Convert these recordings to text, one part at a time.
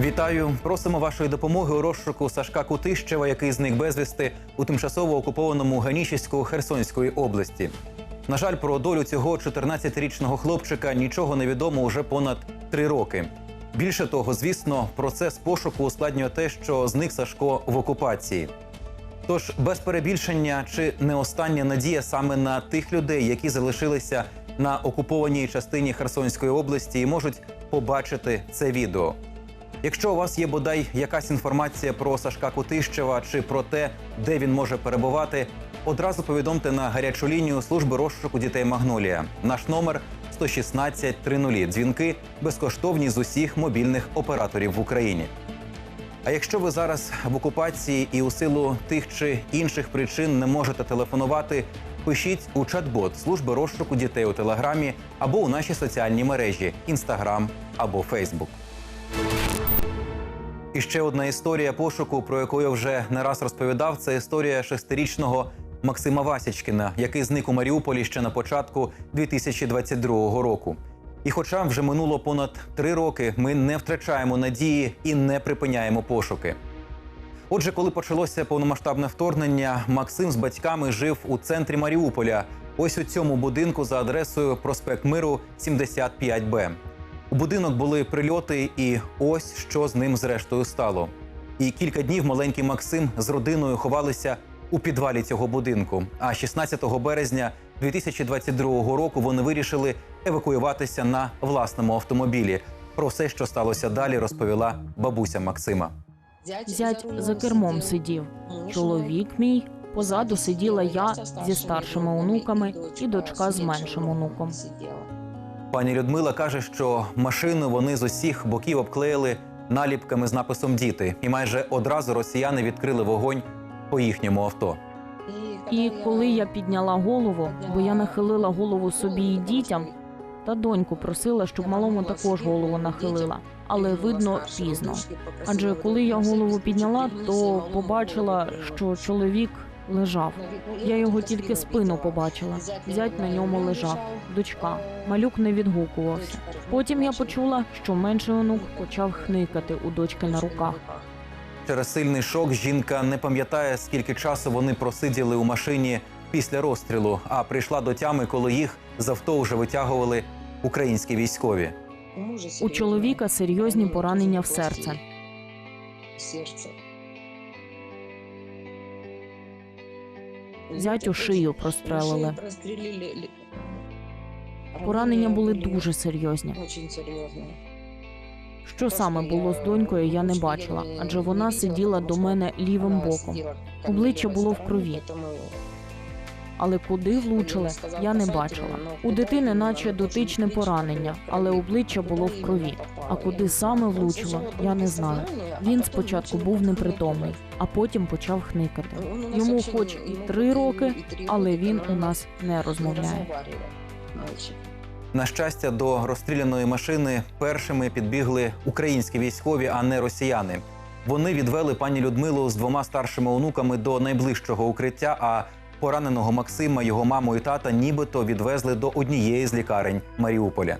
Вітаю! Просимо вашої допомоги у розшуку Сашка Кутищева, який зник безвісти у тимчасово окупованому Ганічіську Херсонської області. На жаль, про долю цього 14-річного хлопчика нічого не відомо уже понад три роки. Більше того, звісно, процес пошуку ускладнює те, що зник Сашко в окупації. Тож без перебільшення чи не остання надія саме на тих людей, які залишилися на окупованій частині Херсонської області і можуть побачити це відео. Якщо у вас є бодай якась інформація про Сашка Кутищева чи про те, де він може перебувати, одразу повідомте на гарячу лінію служби розшуку дітей Магнолія. Наш номер 116 30. Дзвінки безкоштовні з усіх мобільних операторів в Україні. А якщо ви зараз в окупації і у силу тих чи інших причин не можете телефонувати, пишіть у чат-бот служби розшуку дітей у телеграмі або у наші соціальні мережі Інстаграм або Фейсбук. І ще одна історія пошуку, про яку я вже не раз розповідав. Це історія шестирічного Максима Васічкіна, який зник у Маріуполі ще на початку 2022 року. І, хоча вже минуло понад три роки, ми не втрачаємо надії і не припиняємо пошуки. Отже, коли почалося повномасштабне вторгнення, Максим з батьками жив у центрі Маріуполя, ось у цьому будинку за адресою проспект Миру 75Б. У будинок були прильоти, і ось що з ним зрештою стало. І кілька днів маленький Максим з родиною ховалися у підвалі цього будинку. А 16 березня 2022 року вони вирішили евакуюватися на власному автомобілі. Про все, що сталося далі, розповіла бабуся Максима. Зять за кермом сидів. Чоловік мій. Позаду сиділа я зі старшими онуками і дочка з меншим онуком. Пані Людмила каже, що машину вони з усіх боків обклеїли наліпками з написом Діти, і майже одразу росіяни відкрили вогонь по їхньому авто. І коли я підняла голову, бо я нахилила голову собі і дітям, та доньку просила, щоб малому також голову нахилила, але видно пізно. Адже коли я голову підняла, то побачила, що чоловік лежав. Я його тільки спину побачила. Зять на ньому лежав, дочка. Малюк не відгукувався. Потім я почула, що менший онук почав хникати у дочки на руках. Через сильний шок жінка не пам'ятає, скільки часу вони просиділи у машині після розстрілу, а прийшла до тями, коли їх з авто вже витягували українські військові. У чоловіка серйозні поранення в серце. Зятю шию прострелили. Поранення були дуже серйозні. Що саме було з донькою, я не бачила, адже вона сиділа до мене лівим боком. Обличчя було в крові. Але куди влучили, я не бачила. У дитини, наче дотичне поранення, але обличчя було в крові. А куди саме влучило, я не знаю. Він спочатку був непритомний, а потім почав хникати. Йому хоч і три роки, але він у нас не розмовляє. На щастя, до розстріляної машини першими підбігли українські військові, а не росіяни. Вони відвели пані Людмилу з двома старшими онуками до найближчого укриття. А пораненого Максима, його маму і тата, нібито відвезли до однієї з лікарень Маріуполя.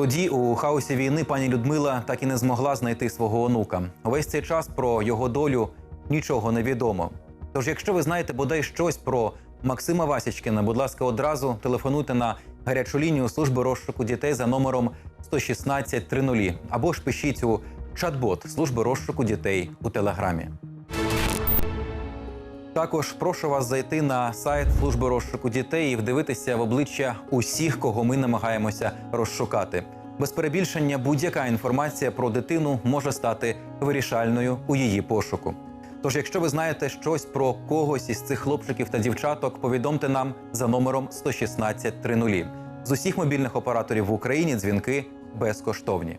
Тоді у хаосі війни пані Людмила так і не змогла знайти свого онука. Весь цей час про його долю нічого не відомо. Тож, якщо ви знаєте бодай щось про Максима Васічкіна, будь ласка, одразу телефонуйте на гарячу лінію служби розшуку дітей за номером 116 30 або ж пишіть у чат-бот служби розшуку дітей у телеграмі. Також прошу вас зайти на сайт служби розшуку дітей і вдивитися в обличчя усіх, кого ми намагаємося розшукати. Без перебільшення будь-яка інформація про дитину може стати вирішальною у її пошуку. Тож, якщо ви знаєте щось про когось із цих хлопчиків та дівчаток, повідомте нам за номером 116 30. З усіх мобільних операторів в Україні дзвінки безкоштовні.